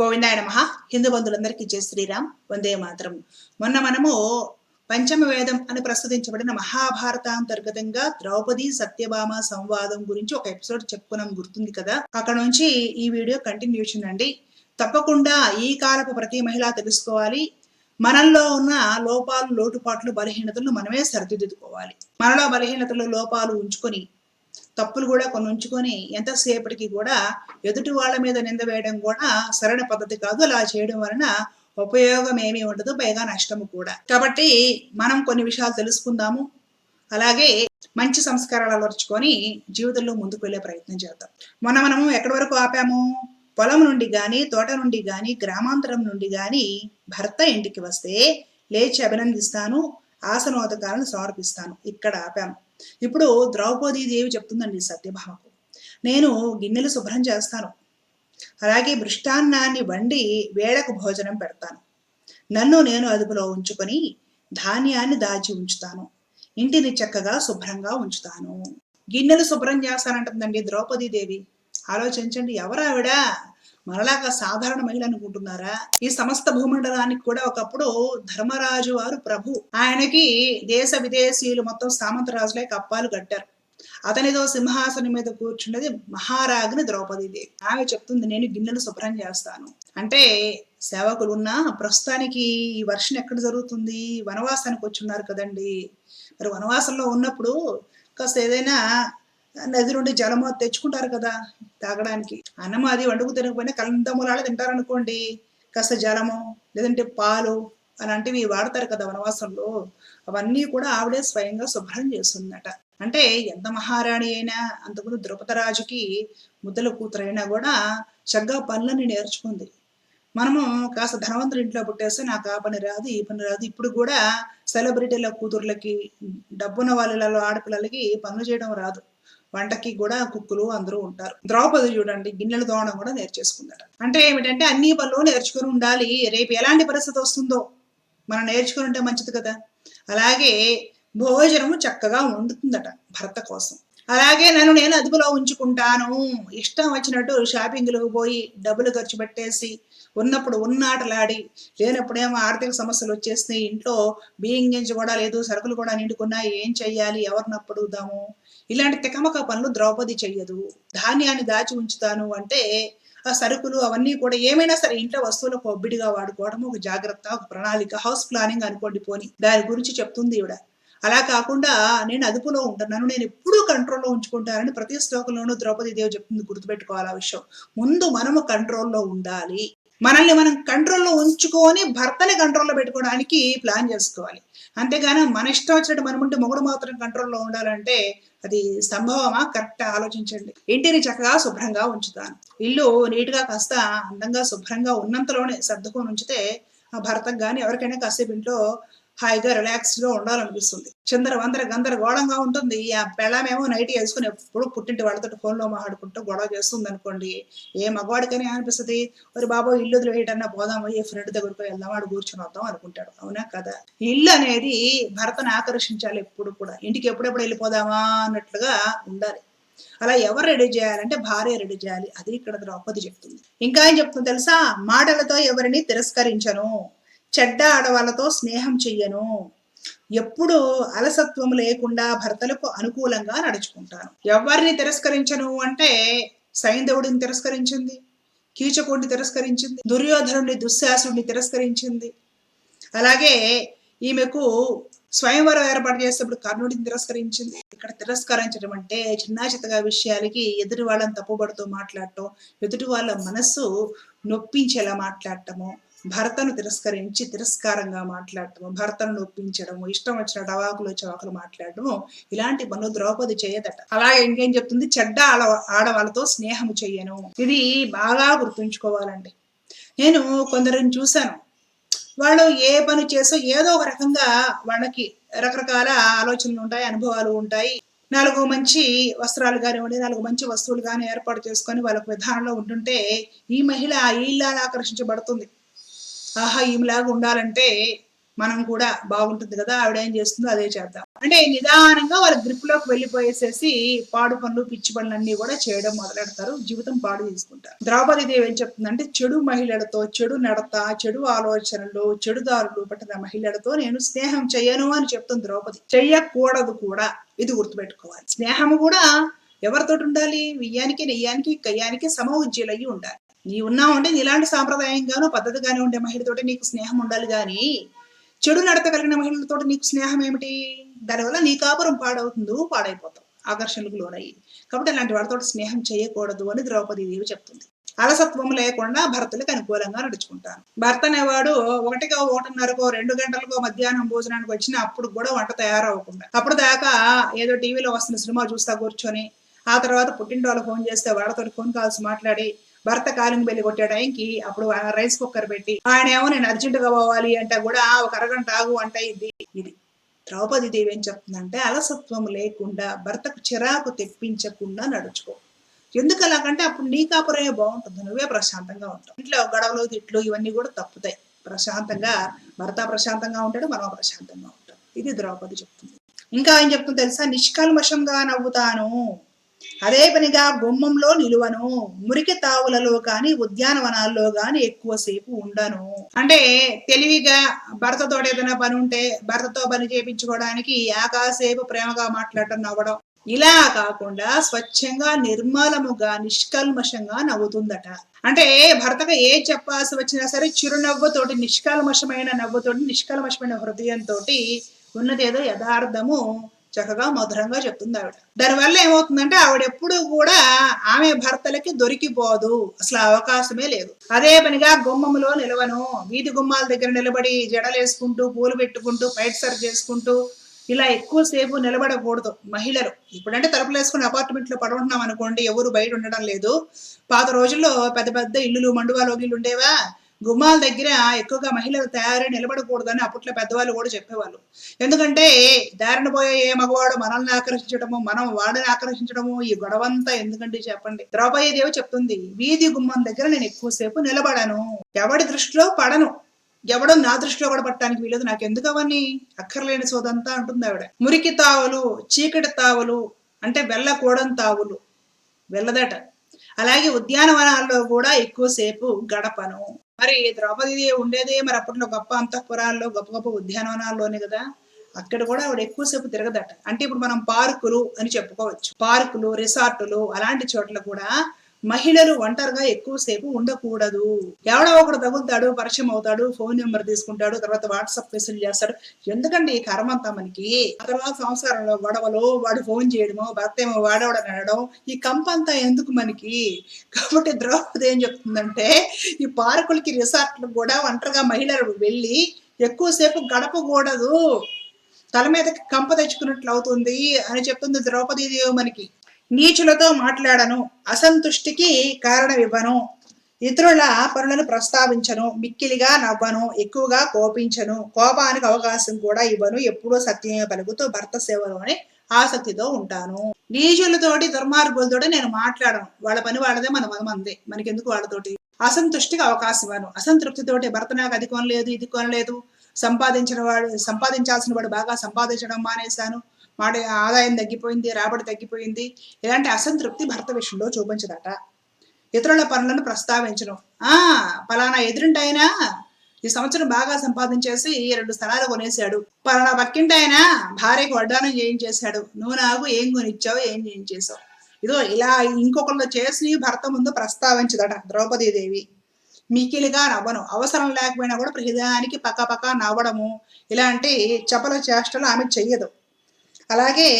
గోవిందాయ నమ. హిందూ బంధువులందరికీ జై శ్రీరామ్. వందే మాత్రం. మొన్న మనము పంచమ వేదం అని ప్రస్తుతించబడిన మహాభారతాంతర్గతంగా ద్రౌపది సత్యభామ సంవాదం గురించి ఒక ఎపిసోడ్ చెప్పుకున్నాం. గుర్తుంది కదా? అక్కడ నుంచి ఈ వీడియో కంటిన్యూషన్ అండి తప్పకుండా ఈ కాలపు ప్రతి మహిళ తెలుసుకోవాలి. మనల్లో ఉన్న లోపాలు లోటుపాట్లు బలహీనతలు మనమే సరిదిద్దుకోవాలి. మనలో బలహీనతలు లోపాలు ఉంచుకొని తప్పులు కూడా కొన్ని ఉంచుకొని ఎంతసేపటికి కూడా ఎదుటి వాళ్ళ మీద నింద వేయడం కూడా సరైన పద్ధతి కాదు. అలా చేయడం వలన ఉపయోగం ఏమీ ఉండదు పైగా నష్టము కూడా. కాబట్టి మనం కొన్ని విషయాలు తెలుసుకుందాము. అలాగే మంచి సంస్కారాలు అలవర్చుకొని జీవితంలో ముందుకు వెళ్ళే ప్రయత్నం చేద్దాం. మొన్న మనము ఎక్కడి వరకు ఆపాము? పొలం నుండి కానీ తోట నుండి కానీ గ్రామాంతరం నుండి కానీ భర్త ఇంటికి వస్తే లేచి అభినందిస్తాను ఆసనోదకాలను సమర్పిస్తాను. ఇక్కడ ఆపాము. ఇప్పుడు ద్రౌపది దేవి చెప్తుందండి సత్యభామకు నేను గిన్నెలు శుభ్రం చేస్తాను. అలాగే మృష్టాన్నాన్ని వండి వేళకు భోజనం పెడతాను. నన్ను నేను అదుపులో ఉంచుకొని ధాన్యాన్ని దాచి ఉంచుతాను. ఇంటిని చక్కగా శుభ్రంగా ఉంచుతాను. గిన్నెలు శుభ్రం చేస్తానంటుందండి ద్రౌపది దేవి. ఆలోచించండి ఎవరావిడా మరలాగా సాధారణ మహిళ అనుకుంటున్నారా? ఈ సమస్త భూమండలానికి కూడా ఒకప్పుడు ధర్మరాజు వారు ప్రభు. ఆయనకి దేశ విదేశీయులు మొత్తం సామంతరాజులే కప్పాలు కట్టారు. అతనిదో సింహాసనం మీద కూర్చున్నది మహారాగిని ద్రౌపది ఆమె చెప్తుంది నేను గిన్నెలు శుభ్రం చేస్తాను. అంటే సేవకులు ఉన్నా ప్రస్తుతానికి ఈ వర్షం ఎక్కడ జరుగుతుంది? వనవాసానికి వచ్చి ఉన్నారు కదండి. మరి వనవాసంలో ఉన్నప్పుడు కాస్త ఏదైనా నది నుండి జలము తెచ్చుకుంటారు కదా తాగడానికి. అన్నం అది వండుకు తినకపోయినా కందమూలాలు తింటారనుకోండి. కాస్త జలము లేదంటే పాలు అలాంటివి వాడతారు కదా వనవాసంలో. అవన్నీ కూడా ఆవిడే స్వయంగా శుభ్రం చేస్తుందట. అంటే ఎంత మహారాణి అయినా అంతకుముందు ద్రుపదరాజుకి ముద్దల కూతురైనా కూడా చక్కగా పనులన్నీ నేర్చుకుంది. మనము కాస్త ధనవంతుడి ఇంట్లో పుట్టేస్తే నాకు ఆ పని రాదు ఈ పని రాదు. ఇప్పుడు కూడా సెలబ్రిటీల కూతుర్లకి డబ్బున్న వాళ్ళలో ఆడపిల్లలకి పనులు చేయడం రాదు. వంటకి కూడా కుక్కులు అందరూ ఉంటారు. ద్రౌపది చూడండి గిన్నెలు తోవడం కూడా నేర్చేసుకుందట. అంటే ఏమిటంటే అన్ని పనులు నేర్చుకుని ఉండాలి. రేపు ఎలాంటి పరిస్థితి వస్తుందో మనం నేర్చుకుని ఉంటే మంచిది కదా. అలాగే భోజనము చక్కగా వండుతుందట భర్త కోసం. అలాగే నన్ను నేను అదుపులో ఉంచుకుంటాను. ఇష్టం వచ్చినట్టు షాపింగ్లకు పోయి డబ్బులు ఖర్చు పెట్టేసి ఉన్నప్పుడు ఉన్నాటలాడి లేనప్పుడేమో ఆర్థిక సమస్యలు వచ్చేస్తే ఇంట్లో బియ్యం గింజ కూడా లేదు సరుకులు కూడా నిండుకున్నా ఏం చెయ్యాలి? ఎవరినప్పుడు దాము ఇలాంటి తికమక పనులు ద్రౌపది చెయ్యదు. ధాన్యాన్ని దాచి ఉంచుతాను అంటే ఆ సరుకులు అవన్నీ కూడా ఏమైనా సరే ఇంట్లో వస్తువులకు ఒబ్బిడిగా వాడుకోవడం ఒక జాగ్రత్త ఒక ప్రణాళిక హౌస్ ప్లానింగ్ అనుకోండి పోని. దాని గురించి చెప్తుంది ఈవిడ. అలా కాకుండా నేను అదుపులో ఉంటున్నాను నేను ఎప్పుడూ కంట్రోల్లో ఉంచుకుంటానని ప్రతి శ్లోకంలోనూ ద్రౌపది దేవి చెప్తుంది గుర్తుపెట్టుకోవాలి ఆ విషయం. ముందు మనము కంట్రోల్లో ఉండాలి. మనల్ని మనం కంట్రోల్లో ఉంచుకొని భర్తని కంట్రోల్లో పెట్టుకోవడానికి ప్లాన్ చేసుకోవాలి. అంతేగాని మన ఇష్టం వచ్చినట్టు మనం ఉంటే మొగుడు మాత్రం కంట్రోల్లో ఉండాలంటే అది సంభవమా? కరెక్ట్ ఆలోచించండి. ఇంటిని చక్కగా శుభ్రంగా ఉంచుతాను. ఇల్లు నీట్గా కాస్త అందంగా శుభ్రంగా ఉన్నంతలోనే సర్దుకొని ఉంచితే ఆ భర్తకు కానీ ఎవరికైనా కాసేపు ఇంట్లో హాయిగా రిలాక్స్గా ఉండాలనిపిస్తుంది. చిందర వందర గందరగోళంగా ఉంటుంది. ఆ పెళ్ళమేమో నైట్ వేసుకుని ఎప్పుడు పుట్టింటి వాళ్ళతో ఫోన్లో మాట్లాడుకుంటూ గొడవ చేస్తుంది అనుకోండి ఏ మగవాడికైనా అనిపిస్తుంది మరి బాబో ఇల్లు వదిలేయటన్నా పోదాము ఏ ఫ్రెండ్ దగ్గరకు వెళ్దాం వాడు కూర్చొని వద్దాం అనుకుంటాడు. అవునా కదా? ఇల్లు అనేది భర్తను ఆకర్షించాలి ఎప్పుడు కూడా. ఇంటికి ఎప్పుడెప్పుడు వెళ్ళిపోదామా అన్నట్లుగా ఉండాలి. అలా ఎవరు రెడీ చేయాలంటే భార్య రెడీ చేయాలి. అది ఇక్కడ ద్రౌపది చెప్తుంది. ఇంకా ఏం చెప్తుంది తెలుసా? మాటలతో ఎవరిని తిరస్కరించను. చెడ్డ ఆడవాళ్ళతో స్నేహం చెయ్యను. ఎప్పుడు అలసత్వం లేకుండా భర్తలకు అనుకూలంగా నడుచుకుంటాను. ఎవరిని తిరస్కరించను అంటే సైంధవుడిని తిరస్కరించింది కీచకుడిని తిరస్కరించింది దుర్యోధనుడిని దుశ్శాసుడిని తిరస్కరించింది. అలాగే ఈమెకు స్వయంవరం ఏర్పాటు చేసేప్పుడు కర్ణుడిని తిరస్కరించింది. ఇక్కడ తిరస్కరించడం అంటే చిన్న చిత్తగా విషయాలకి ఎదుటి వాళ్ళని తప్పుబడుతూ మాట్లాడటం ఎదుటి వాళ్ళ మనస్సు నొప్పించేలా మాట్లాడటము భర్తను తిరస్కరించి తిరస్కారంగా మాట్లాడటము భర్తను నొప్పించడము ఇష్టం వచ్చిన డవాకులు చవాకులు మాట్లాడటము ఇలాంటి పనులు ద్రౌపది చేయదట. అలాగే ఇంకేం చెప్తుంది? చెడ్డ ఆడ ఆడవాళ్ళతో స్నేహము చెయ్యను. ఇది బాగా గుర్తుంచుకోవాలండి. నేను కొందరిని చూశాను. వాళ్ళు ఏ పని చేసో ఏదో ఒక రకంగా వాళ్ళకి రకరకాల ఆలోచనలు ఉంటాయి అనుభవాలు ఉంటాయి. నాలుగు మంచి వస్త్రాలు కానివ్వండి నాలుగు మంచి వస్తువులు కానీ ఏర్పాటు చేసుకొని వాళ్ళకు విధానంలో ఉంటుంటే ఈ మహిళ ఈ ఆకర్షించబడుతుంది. ఆహా ఈమెలాగా ఉండాలంటే మనం కూడా బాగుంటుంది కదా ఆవిడ ఏం చేస్తుందో అదే చేద్దాం. అంటే నిదానంగా వాళ్ళ గ్రిప్లోకి వెళ్ళిపోయేసేసి పాడు పనులు పిచ్చి పనులు అన్ని కూడా చేయడం మొదలెడతారు. జీవితం పాడు తీసుకుంటారు ద్రౌపది దేవి ఏం చెప్తుందంటే చెడు మహిళలతో చెడు నడత చెడు ఆలోచనలు చెడు దారులు పట్టిన మహిళలతో నేను స్నేహం చెయ్యను అని చెప్తుంది ద్రౌపది. చెయ్యకూడదు కూడా. ఇది గుర్తుపెట్టుకోవాలి. స్నేహము కూడా ఎవరితోటి ఉండాలి? వియ్యానికి నెయ్యానికి కయ్యానికి సమ ఉజ్జీలయ్యి ఉండాలి. నీ ఉన్నావు అంటే నీలాంటి సాంప్రదాయంగానో పద్ధతిగానే ఉండే మహిళతోటి నీకు స్నేహం ఉండాలి కానీ చెడు నడత కలిగిన మహిళలతో నీకు స్నేహం ఏమిటి? దానివల్ల నీ కాపురం పాడవుతుంది నువ్వు పాడైపోతావు. ఆకర్షణలకు లోనయ్యి. కాబట్టి అలాంటి వాళ్ళతో స్నేహం చేయకూడదు అని ద్రౌపది దేవి చెప్తుంది. అలసత్వం లేకుండా భర్తలకు అనుకూలంగా నడుచుకుంటాను భర్త అనేవాడు ఒకటికో ఒకటిన్నరకో రెండు గంటలకో మధ్యాహ్నం భోజనానికి వచ్చిన అప్పుడు కూడా వంట తయారవ్వకుండా. అప్పుడు దాకా ఏదో టీవీలో వస్తున్న సినిమా చూస్తా కూర్చొని ఆ తర్వాత పుట్టింటి వాళ్ళు ఫోన్ చేస్తే వాళ్ళతో ఫోన్ కాల్స్ మాట్లాడి భర్త కాలింగ్ బెల్లి కొట్టే టైంకి అప్పుడు ఆ రైస్ కుక్కర్ పెట్టి ఆయన ఏమో నేను అర్జెంటుగా పోవాలి అంటే కూడా ఒక అరగంట ఆగు అంటే ఇది ఇది. ద్రౌపది దేవి ఏం చెప్తుందంటే అలసత్వం లేకుండా భర్తకు చిరాకు తెప్పించకుండా నడుచుకో. ఎందుకు అలాగంటే అప్పుడు నీ కాపురమే బాగుంటుంది నువ్వే ప్రశాంతంగా ఉంటావు. ఇంట్లో గడవలు తిట్లు ఇవన్నీ కూడా తప్పుతాయి. ప్రశాంతంగా భర్త ప్రశాంతంగా ఉంటాడు మనం ప్రశాంతంగా ఉంటాం. ఇది ద్రౌపది చెప్తుంది. ఇంకా ఏం చెప్తుంది తెలుసా? నిష్కల్మషంగా నవ్వుతాను. అదే పనిగా గుమ్మంలో నిలువను మురికి తావులలో కాని ఉద్యానవనాల్లో గాని ఎక్కువసేపు ఉండను. అంటే తెలివిగా భర్తతో ఏదైనా పని ఉంటే భర్తతో పని చేపించుకోవడానికి ఆకాసేపు ప్రేమగా మాట్లాడటం నవ్వడం. ఇలా కాకుండా స్వచ్ఛంగా నిర్మలముగా నిష్కల్మషంగా నవ్వుతుందట. అంటే భర్తగా ఏ చెప్పాల్సి వచ్చినా సరే చిరునవ్వుతోటి నిష్కల్మషమైన నవ్వుతోటి నిష్కల్మషమైన హృదయంతో ఉన్నదేదో యథార్థము. చక్కగా మధురంగా చెప్తుంది ఆవిడ. దానివల్ల ఏమవుతుందంటే ఆవిడ ఎప్పుడు కూడా ఆమె భర్తలకి దొరికిపోదు. అసలు అవకాశమే లేదు. అదే పనిగా గుమ్మములో నిలవను. వీధి గుమ్మాల దగ్గర నిలబడి జడలేసుకుంటూ పూలు పెట్టుకుంటూ పైట్ సర్ చేసుకుంటూ ఇలా ఎక్కువసేపు నిలబడకూడదు మహిళలు. ఇప్పుడంటే తలుపులు వేసుకుని అపార్ట్మెంట్లో పడుకుంటున్నాం అనుకోండి ఎవరు బయట ఉండడం లేదు. పాత రోజుల్లో పెద్ద పెద్ద ఇల్లులు మండువాలోగిళ్ళు ఉండేవా? గుమ్మాల దగ్గర ఎక్కువగా మహిళలు తయారై నిలబడకూడదని అప్పట్లో పెద్దవాళ్ళు కూడా చెప్పేవాళ్ళు. ఎందుకంటే దారిన పోయే ఏ మగవాడు మనల్ని ఆకర్షించడము మనం వాడిని ఆకర్షించడము ఈ గొడవంతా ఎందుకంటే చెప్పండి? ద్రౌపది దేవి చెప్తుంది వీధి గుమ్మం దగ్గర నేను ఎక్కువసేపు నిలబడను. ఎవడి దృష్టిలో పడను? ఎవడో నా దృష్టిలో కూడా పట్టడానికి వీలేదు నాకు ఎందుకు అవన్నీ? అక్కర్లేని సోదంతా అంటుంది ఆవిడ. మురికి తావులు చీకటి తావులు అంటే వెళ్ళకూడని తావులు వెళ్ళదట. అలాగే ఉద్యానవనాల్లో కూడా ఎక్కువసేపు గడపను. మరి ద్రౌపది ఉండేదే మరి అప్పట్లో గొప్ప అంతఃపురాల్లో గొప్ప గొప్ప ఉద్యానవనాల్లోనే కదా. అక్కడ కూడా ఆవిడ ఎక్కువసేపు తిరగదట. అంటే ఇప్పుడు మనం పార్కులు అని చెప్పుకోవచ్చు. పార్కులు రిసార్టులు అలాంటి చోట్ల కూడా మహిళలు ఒంటరిగా ఎక్కువసేపు ఉండకూడదు. ఎవడో ఒకడు తగులుతాడు పరిచయం అవుతాడు ఫోన్ నెంబర్ తీసుకుంటాడు తర్వాత వాట్సాప్ మెసేజ్ చేస్తాడు. ఎందుకండి ఈ కర్మ అంతా మనకి? తర్వాత సంసారంలో గొడవలు వాడు ఫోన్ చేయడము భర్త ఏమో వాడవడని అనడం ఈ కంప అంతా ఎందుకు మనకి? కాబట్టి ద్రౌపది ఏం చెప్తుందంటే ఈ పార్కులకి రిసార్ట్లకు కూడా ఒంటరిగా మహిళలు వెళ్ళి ఎక్కువసేపు గడపకూడదు. తల మీదకి కంప తెచ్చుకున్నట్లు అవుతుంది అని చెప్తుంది ద్రౌపది దేవి మనకి. నీచులతో మాట్లాడను అసంతుష్టికి కారణం ఇవ్వను ఇతరుల పనులను ప్రస్తావించను మిక్కిలిగా నవ్వను ఎక్కువగా కోపించను. కోపానికి అవకాశం కూడా ఇవ్వను ఎప్పుడూ సత్యమే పలుకుతూ భర్త సేవలోనే ఆసక్తితో ఉంటాను. నీచులతోటి దుర్మార్గులతోటి నేను మాట్లాడను. వాళ్ళ పని వాళ్ళదే మన మనం అందే మనకెందుకు వాళ్ళతోటి? అసంతుష్టికి అవకాశం ఇవ్వను. అసంతృప్తితోటి భర్త నాకు అది కొనలేదు ఇది కొనలేదు. సంపాదించిన వాడు సంపాదించాల్సిన వాడు బాగా సంపాదించడం మానేశాను. మాట ఆదాయం తగ్గిపోయింది రాబడి తగ్గిపోయింది. ఇలాంటి అసంతృప్తి భర్త విషయంలో చూపించదట. ఇతరుల పనులను ప్రస్తావించడం. ఆ పలానా ఎదురింటైనా ఈ సంవత్సరం బాగా సంపాదించేసి రెండు స్థలాలు కొనేశాడు. పలానా పక్కింటైనా భార్యకు వడ్డానం చేయించేశాడు. నువ్వు నాకు ఏం కొనిచ్చావు ఏం చేయించేశావు? ఇదో ఇలా ఇంకొకళ్ళు చేసి భర్త ముందు ప్రస్తావించదట ద్రౌపదీదేవి. మికిలిగా నవ్వను అవసరం లేకపోయినా కూడా ప్రతిదానికి పక్క పక్క నవ్వడము ఇలాంటి చపల చేష్టలు ఆమె చెయ్యదు. అలాగే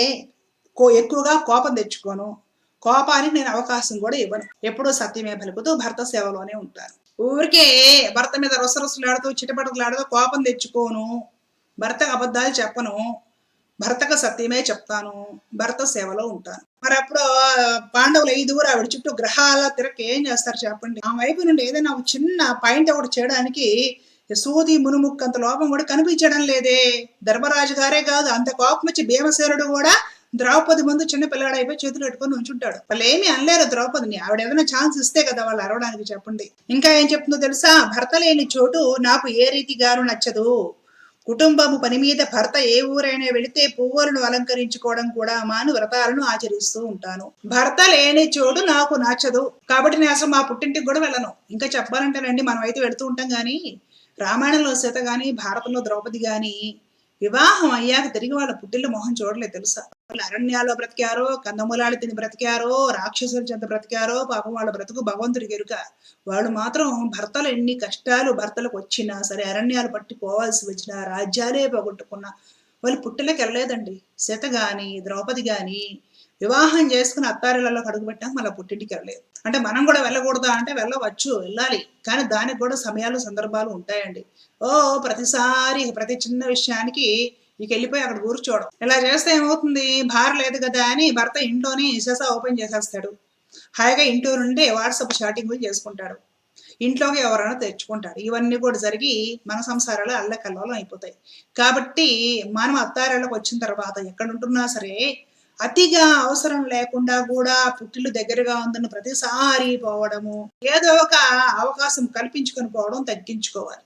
కో ఎక్కువగా కోపం తెచ్చుకోను. కోపానికి నేను అవకాశం కూడా ఇవ్వను. ఎప్పుడూ సత్యమే పలుకుతూ భర్త సేవలోనే ఉంటాను ఊరికే భర్త మీద రొసరొసలాడుతూ చిటపటలాడుతూ కోపం తెచ్చుకోను. భర్తకు అబద్ధాలు చెప్పను. భర్తకు సత్యమే చెప్తాను భర్త సేవలో ఉంటాను. మరి అప్పుడు పాండవులు ఐదుగురు ఆవిడ చుట్టూ గ్రహాల తిరక ఏం చేస్తారు చెప్పండి? ఆ వైపు నుండి ఏదైనా ఒక చిన్న పాయింట్ ఒకటి చేయడానికి సూది మునుముక్కు అంత లోపం కూడా కనిపించడం లేదే. ధర్మరాజు గారే కాదు అంత కోపం వచ్చి భీమసేనుడు కూడా ద్రౌపది ముందు చిన్న పిల్లాడు అయిపోయి చేతులు పెట్టుకొని ఉంచుంటాడు. వాళ్ళు ఏమీ అనలేరు ద్రౌపదిని. ఆవిడ ఏదైనా ఛాన్స్ ఇస్తే కదా వాళ్ళు అరవడానికి చెప్పండి. ఇంకా ఏం చెప్తుందో తెలుసా? భర్త లేని చోటు నాకు ఏ రీతిగాను నచ్చదు. కుటుంబము పని మీద భర్త ఏ ఊరైనా వెళితే పువ్వులను అలంకరించుకోవడం కూడా మాను వ్రతాలను ఆచరిస్తూ ఉంటాను. భర్త లేని చోటు నాకు నచ్చదు. కాబట్టి నేను అసలు మా పుట్టింటికి కూడా వెళ్ళను. ఇంకా చెప్పాలంటేనండి మనం అయితే వెళుతూ ఉంటాం కానీ రామాయణంలో సీత కానీ భారతంలో ద్రౌపది కానీ వివాహం అయ్యాక తిరిగి వాళ్ళ పుట్టిల్లు మొహం చూడలేదు తెలుసా? వాళ్ళు అరణ్యాల్లో బ్రతికారో కందమూలాలు తిని బ్రతికారో రాక్షసుల చెంత బ్రతికారో పాపం వాళ్ళ బ్రతుకు భగవంతుడికి ఎరుక. వాళ్ళు మాత్రం భర్తలు ఎన్ని కష్టాలు భర్తలకు వచ్చినా సరే అరణ్యాలు పట్టి పోవాల్సి వచ్చినా రాజ్యాలే పోగొట్టుకున్నా వాళ్ళు పుట్టిలోకి వెళ్ళలేదండి సీత కానీ ద్రౌపది కానీ వివాహం చేసుకుని అత్తారిళ్ళలోకి అడుగుపెట్టాక మళ్ళీ పుట్టింటికి వెళ్ళలేదు. అంటే మనం కూడా వెళ్ళకూడదా అంటే వెళ్ళవచ్చు వెళ్ళాలి. కానీ దానికి కూడా సమయాలు సందర్భాలు ఉంటాయండి. ఓ ప్రతిసారి ప్రతి చిన్న విషయానికి ఇక వెళ్ళిపోయి అక్కడ కూర్చోవడం. ఇలా చేస్తే ఏమవుతుంది? భార్య లేదు కదా అని భర్త ఇంట్లోనే ఇససా ఓపెన్ చేసేస్తాడు. హాయిగా ఇంట్లో నుండి వాట్సాప్ చాటింగ్ చేసుకుంటాడు. ఇంట్లోకి ఎవరైనా తెచ్చుకుంటారు. ఇవన్నీ కూడా జరిగి మన సంసారాలు అల్లకల్లోలం అయిపోతాయి. కాబట్టి మనం అత్తారేళ్ళకి వచ్చిన తర్వాత ఎక్కడ ఉంటున్నా సరే అతిగా అవసరం లేకుండా కూడా పుట్టిల్లు దగ్గరగా ఉందని ప్రతిసారి పోవడము ఏదో ఒక అవకాశం కల్పించుకొని పోవడం తగ్గించుకోవాలి.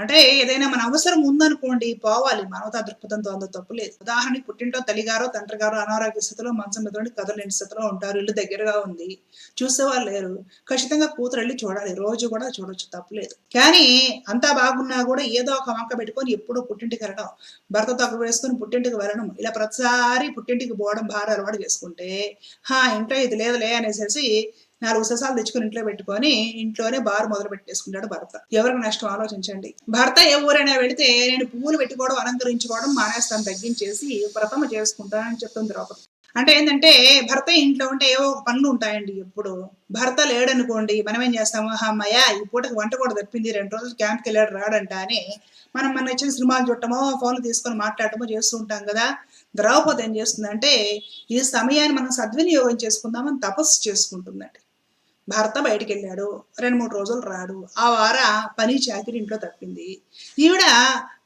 అంటే ఏదైనా మన అవసరం ఉందనుకోండి పోవాలి. మానవతా దృక్పథంతో అంత తప్పు లేదు. ఉదాహరణకి పుట్టింటో తల్లిగారో తండ్రి గారు అనారోగ్య స్థితిలో మంచం మీద కదలేని స్థితిలో ఉంటారు. ఇల్లు దగ్గరగా ఉంది. చూసేవాళ్ళు లేరు. ఖచ్చితంగా కూతురు వెళ్ళి చూడాలి. రోజు కూడా చూడొచ్చు. తప్పులేదు కానీ అంతా బాగున్నా కూడా ఏదో ఒక వంక పెట్టుకొని ఎప్పుడూ పుట్టింటికి వెళ్ళడం. భర్త తక్కువ వేసుకొని పుట్టింటికి వెళ్ళడం. ఇలా ప్రతిసారి పుట్టింటికి పోవడం భార అలవాటు చేసుకుంటే హా ఇంట్లో ఇది లేదులే అనేసి నాలుగు ససాలు తెచ్చుకొని ఇంట్లో పెట్టుకొని ఇంట్లోనే బారు మొదలు పెట్టేసుకుంటాడు భర్త. ఎవరికి నష్టం ఆలోచించండి. భర్త ఏ ఊరైనా వెళితే నేను పువ్వులు పెట్టుకోవడం అలంకరించుకోవడం మానేస్తాను తగ్గించేసి ప్రథమ చేసుకుంటానని చెప్తుంది ద్రౌపది. అంటే ఏంటంటే భర్త ఇంట్లో ఉంటే ఏవో పనులు ఉంటాయండి ఎప్పుడు. భర్త లేడనుకోండి మనం ఏం చేస్తాము? అమ్మయ్య ఈ పూటకి వంట కూడా తప్పింది రెండు రోజులు క్యాంప్కి వెళ్ళాడు రాడంట అని మనం మన ఇచ్చిన సినిమాలు చూడటమో ఫోన్లు తీసుకొని మాట్లాడటమో చేస్తూ ఉంటాం కదా. ద్రౌపది ఏం చేస్తుందంటే ఈ సమయాన్ని మనం సద్వినియోగం చేసుకుందామని తపస్సు చేసుకుంటుందండి. భర్త బయటికి వెళ్ళాడు రెండు మూడు రోజులు రాడు. ఆ వార పని చాకిరి ఇంట్లో తప్పింది. ఈవిడ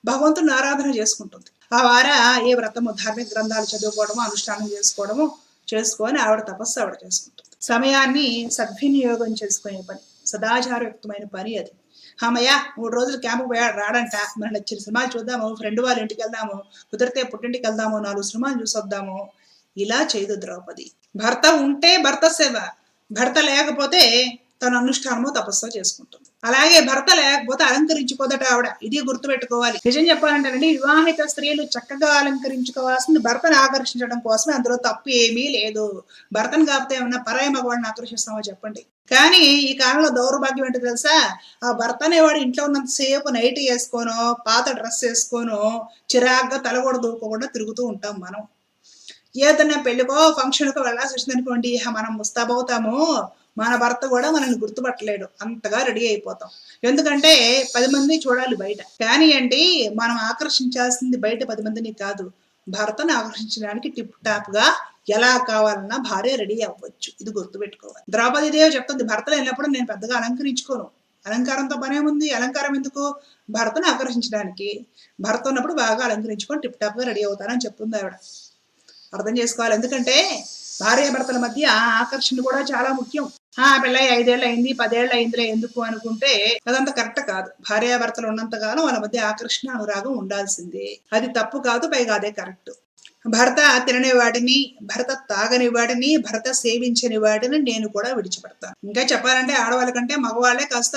భగవంతుని ఆరాధన చేసుకుంటుంది. ఆ వార ఏ వ్రతము ధార్మిక గ్రంథాలు చదువుకోవడము అనుష్ఠానం చేసుకోవడము చేసుకొని ఆవిడ తపస్సు ఆవిడ చేసుకుంటుంది. సమయాన్ని సద్వినియోగం చేసుకునే పని సదాచారయుక్తమైన పని అది. అమ్మయ్య మూడు రోజులు క్యాంపు పోయాడు రాడంట. మరి నచ్చిన సినిమాలు చూద్దాము. ఫ్రెండ్ వాళ్ళ ఇంటికి వెళ్దాము. కుదిరితే పుట్టింటికి వెళ్దాము. నాలుగు సినిమాలు చూసొద్దాము. ఇలా చేయదు ద్రౌపది. భర్త ఉంటే భర్త సేవ. భర్త లేకపోతే తన అనుష్ఠానము తపస్సు చేసుకుంటుంది. అలాగే భర్త లేకపోతే అలంకరించుకోదట ఆవిడ. ఇది గుర్తుపెట్టుకోవాలి. నిజం చెప్పాలంటేనండి వివాహిత స్త్రీలు చక్కగా అలంకరించుకోవాల్సింది భర్తను ఆకర్షించడం కోసమే. అందులో తప్పు ఏమీ లేదు. భర్తను కాకపోతే ఏమన్నా పరాయి మగవాడిని ఆకర్షిస్తామో చెప్పండి. కానీ ఈ కాలంలో దౌర్భాగ్యం ఏంటో తెలుసా? ఆ భర్త అనేవాడు ఇంట్లో ఉన్నంత సేపు నైట్ వేసుకోనో పాత డ్రెస్ వేసుకోనో చిరాగ్గా తల కూడా దూకోకుండా తిరుగుతూ ఉంటాం మనం. ఏదైనా పెళ్ళికో ఫంక్షన్కో వెళ్ళాల్సి వచ్చింది అనుకోండి మనం ముస్తాబవుతాము మన భర్త కూడా మనల్ని గుర్తుపట్టలేడు. అంతగా రెడీ అయిపోతాం. ఎందుకంటే పది మందిని చూడాలి బయట. కానీ అండి మనం ఆకర్షించాల్సింది బయట పది మందిని కాదు. భర్తను ఆకర్షించడానికి టిప్ టాప్గా ఎలా కావాలన్నా భార్య రెడీ అవ్వచ్చు. ఇది గుర్తుపెట్టుకోవాలి. ద్రౌపది దేవి చెప్తుంది భర్త లేనప్పుడు నేను పెద్దగా అలంకరించుకోను. అలంకారంతో పనే ఉంది అలంకారం ఎందుకు? భర్తను ఆకర్షించడానికి. భర్త ఉన్నప్పుడు బాగా అలంకరించుకొని టిప్ టాప్గా రెడీ అవుతానని చెప్తుంది ఆవిడ. అర్థం చేసుకోవాలి. ఎందుకంటే భార్యాభర్తల మధ్య ఆకర్షణ కూడా చాలా ముఖ్యం. ఆ పిల్ల ఐదేళ్ళు అయింది పదేళ్ళు అయిందిలే ఎందుకు అనుకుంటే అదంతా కరెక్ట్ కాదు. భార్యాభర్తలు ఉన్నంత వాళ్ళ మధ్య ఆకర్షణ అనురాగం ఉండాల్సిందే. అది తప్పు కాదు పైగా అదే కరెక్ట్. భర్త తినని వాడిని భర్త తాగని వాడిని భర్త సేవించని వాడిని నేను కూడా విడిచిపెడతాను. ఇంకా చెప్పాలంటే ఆడవాళ్ళ కంటే మగవాళ్ళే కాస్త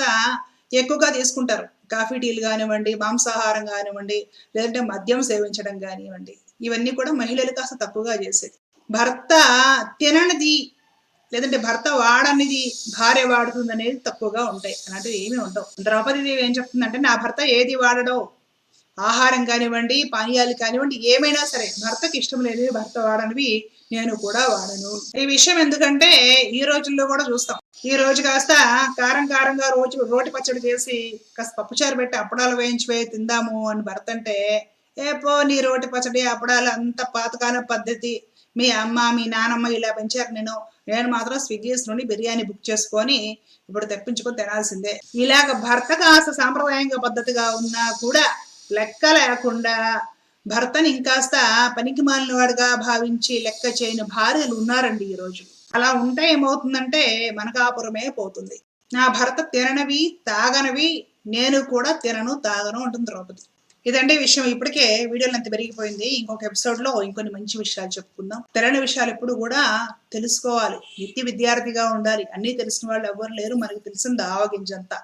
ఎక్కువగా తీసుకుంటారు. కాఫీ టీలు కానివ్వండి మాంసాహారం కానివ్వండి లేదంటే మద్యం సేవించడం కానివ్వండి. ఇవన్నీ కూడా మహిళలు కాస్త తక్కువగా చేసేది. భర్త తిననిది లేదంటే భర్త వాడనిది భార్య వాడుతుంది అనేది తక్కువగా ఉంటాయి. అలాంటివి ఏమీ ఉండవు. ద్రౌపది దేవి ఏం చెప్తుందంటే నా భర్త ఏది వాడడో ఆహారం కానివ్వండి పానీయాలు కానివ్వండి ఏమైనా సరే భర్తకి ఇష్టం లేదు భర్త వాడనివి నేను కూడా వాడను. ఈ విషయం ఎందుకంటే ఈ రోజుల్లో కూడా చూస్తాం. ఈ రోజు కాస్త కారం కారంగా రోజు రోటి పచ్చడి చేసి కాస్త పప్పుచారు పెట్టి అప్పడాలు వేయించిపోయి తిందాము అని భర్త అంటే ఏ పో నీ రోటి పచ్చడి అప్పడాలు అంత పాతకాల పద్ధతి. మీ అమ్మ మీ నానమ్మ ఇలా పెంచారు నేను నేను మాత్రం స్విగ్గీస్ నుండి బిర్యానీ బుక్ చేసుకొని ఇప్పుడు తెప్పించుకొని తినాల్సిందే. ఇలాగ భర్త కాస్త సాంప్రదాయంగా పద్ధతిగా ఉన్నా కూడా లెక్క లేకుండా భర్తని ఇంకాస్త పనికి మాలినవాడుగా భావించి లెక్క చేయని భార్యలు ఉన్నారండి ఈ రోజు. అలా ఉంటే ఏమవుతుందంటే మనకాపురమే పోతుంది. నా భర్త తిననవి తాగనవి నేను కూడా తినను తాగను అంటుంది ద్రౌపది. ఇదండి విషయం. ఇప్పటికే వీడియోలు అంత పెరిగిపోయింది. ఇంకొక ఎపిసోడ్లో ఇంకొన్ని మంచి విషయాలు చెప్పుకుందాం. తెలియని విషయాలు ఎప్పుడు కూడా తెలుసుకోవాలి. నిత్య విద్యార్థిగా ఉండాలి. అన్నీ తెలిసిన వాళ్ళు ఎవరు లేరు. మనకు తెలిసింది ఆవగింజంతా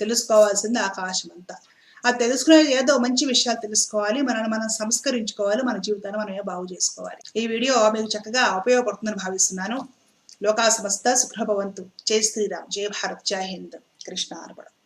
తెలుసుకోవాల్సింది ఆకాశం అంతా అది తెలుసుకునే ఏదో మంచి విషయాలు తెలుసుకోవాలి. మనల్ని మనం సంస్కరించుకోవాలి. మన జీవితాన్ని మనమే బాగు చేసుకోవాలి. ఈ వీడియో మీకు చక్కగా ఉపయోగపడుతుందని భావిస్తున్నాను. లోకా సమస్త సుఖభవంతు జై శ్రీరామ్. జై భారత్. జై హింద్. కృష్ణ అర్పణం